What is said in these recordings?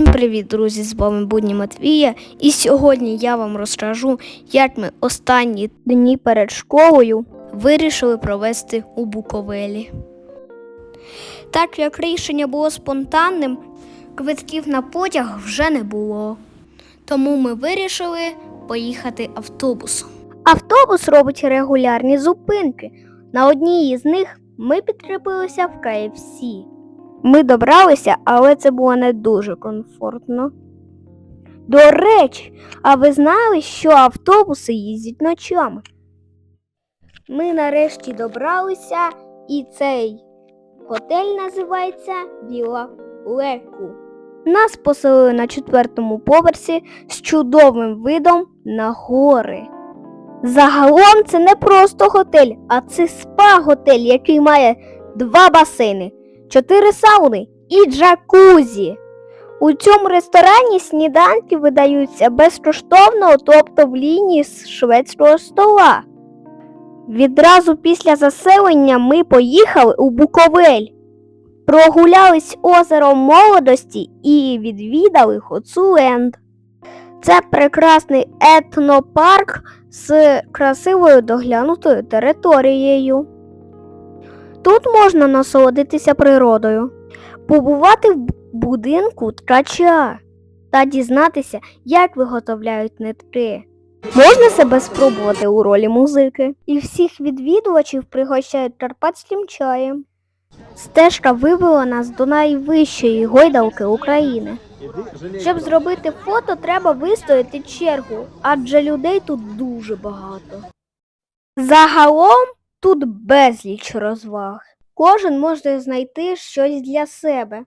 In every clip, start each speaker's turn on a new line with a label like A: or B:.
A: Всім привіт, друзі! З вами Будні Матвія. І сьогодні я вам розкажу, як ми останні дні перед школою вирішили провести у Буковелі. Так як рішення було спонтанним, квитків на потяг вже не було. Тому ми вирішили поїхати автобусом. Автобус робить регулярні зупинки. На одній із них ми підкріпилися в KFC. Ми добралися, але це було не дуже комфортно. До речі, а ви знали, що автобуси їздять ночами? Ми нарешті добралися, і цей готель називається Віла Леку. Нас поселили на четвертому поверсі з чудовим видом на гори. Загалом це не просто готель, а це спа-готель, який має два басейни, чотири сауни і джакузі. У цьому ресторані сніданки видаються безкоштовно, тобто в лінії з шведського стола. Відразу після заселення ми поїхали у Буковель, прогулялись озером молодості і відвідали Хоцуленд. Це прекрасний етнопарк з красивою доглянутою територією. Тут можна насолодитися природою, побувати в будинку ткача та дізнатися, як виготовляють нитки. Можна себе спробувати у ролі музики, і всіх відвідувачів пригощають карпатським чаєм. Стежка вивела нас до найвищої гойдалки України. Щоб зробити фото, треба вистояти чергу, адже людей тут дуже багато. Загалом тут безліч розваг. Кожен може знайти щось для себе.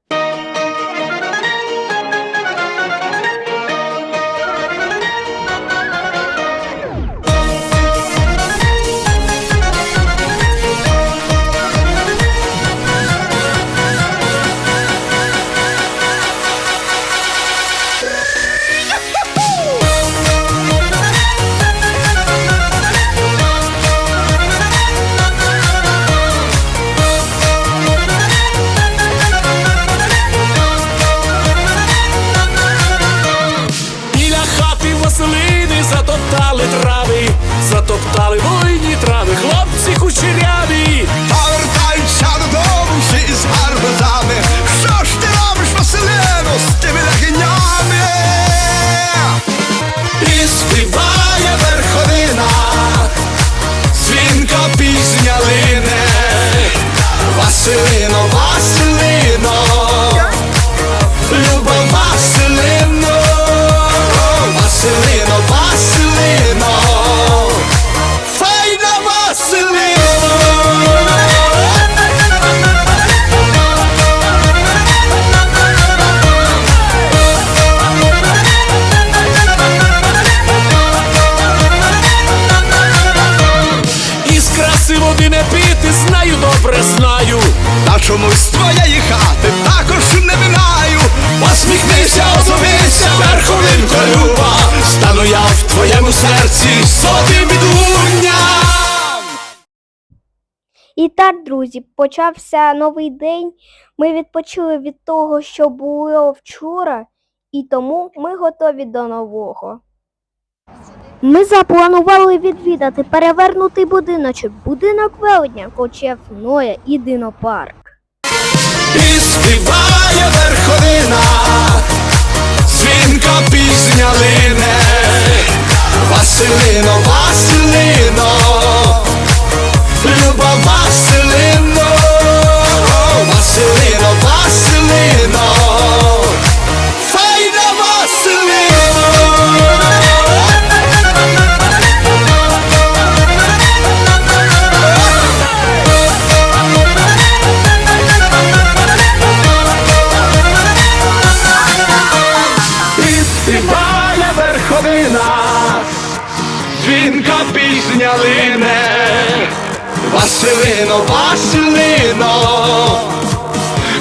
B: hustling. З також не минаю.
C: Посміхнися, озовися, верховинко люба, стану я в твоєму серці сотим відлунням.
A: І так, друзі, почався новий день. Ми відпочили від того, що було вчора, і тому ми готові до нового. Ми запланували відвідати перевернутий будиночок, будинок велетня, кочев Ноя і динопарк.
C: І співає верховина, дзвінка пісня лине.
B: Василино, Василино,
C: Люба Василино,
B: Василино, Василино,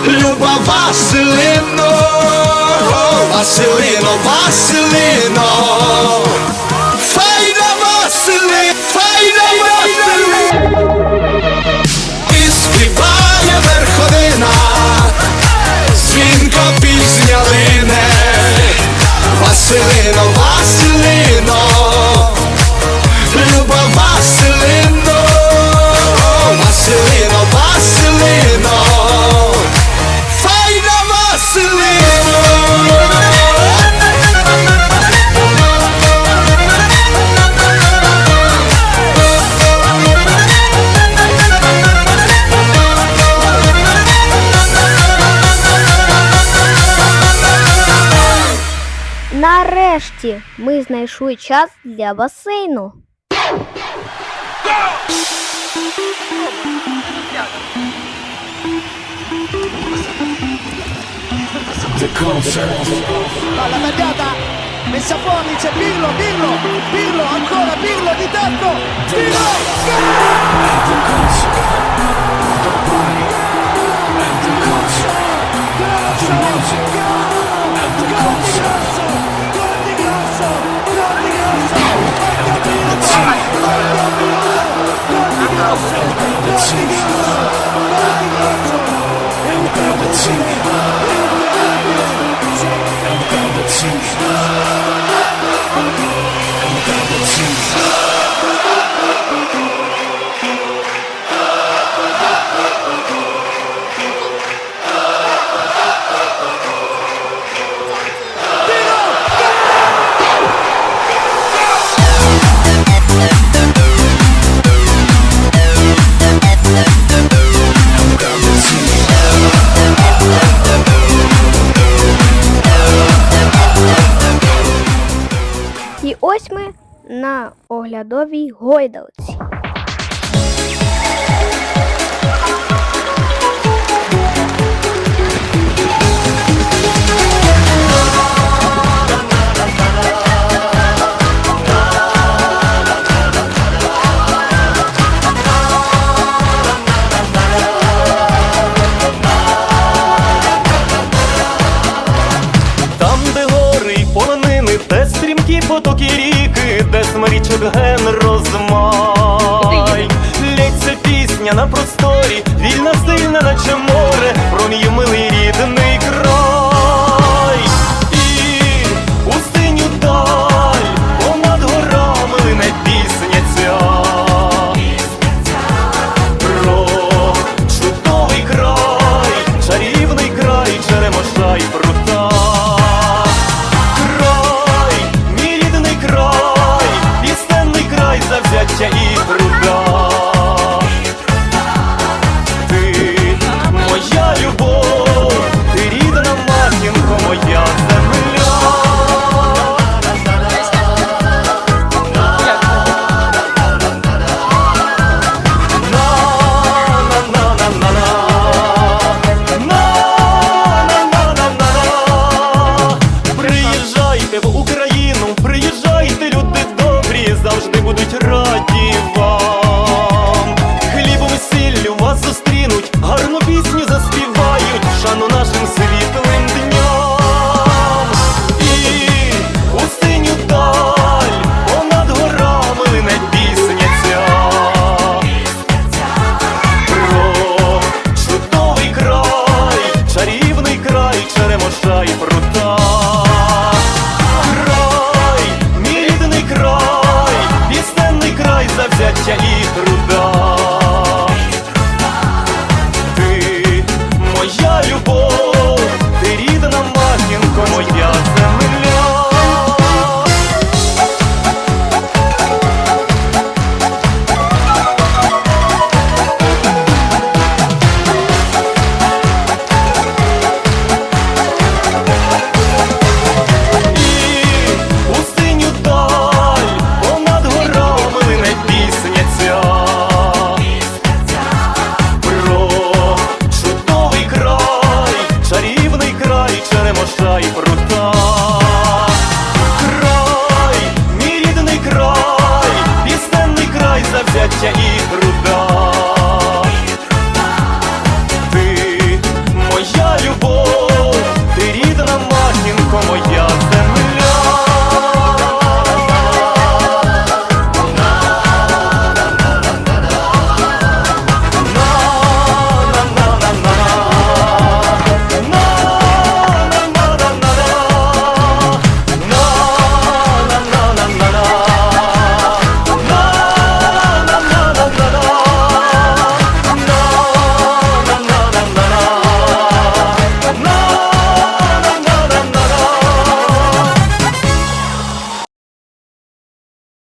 C: Люба Василино,
B: Василино, Василино,
A: Нарешті ми знайшли час для басейну.
D: palla tagliata messa fuori c'è Pirlo Pirlo Pirlo ancora Pirlo di tacco Pirlo
A: І на оглядовій гойдалці.
E: ген розмай Лється пісня на просторі, вільна, сильна, наче море, промію милий рідний.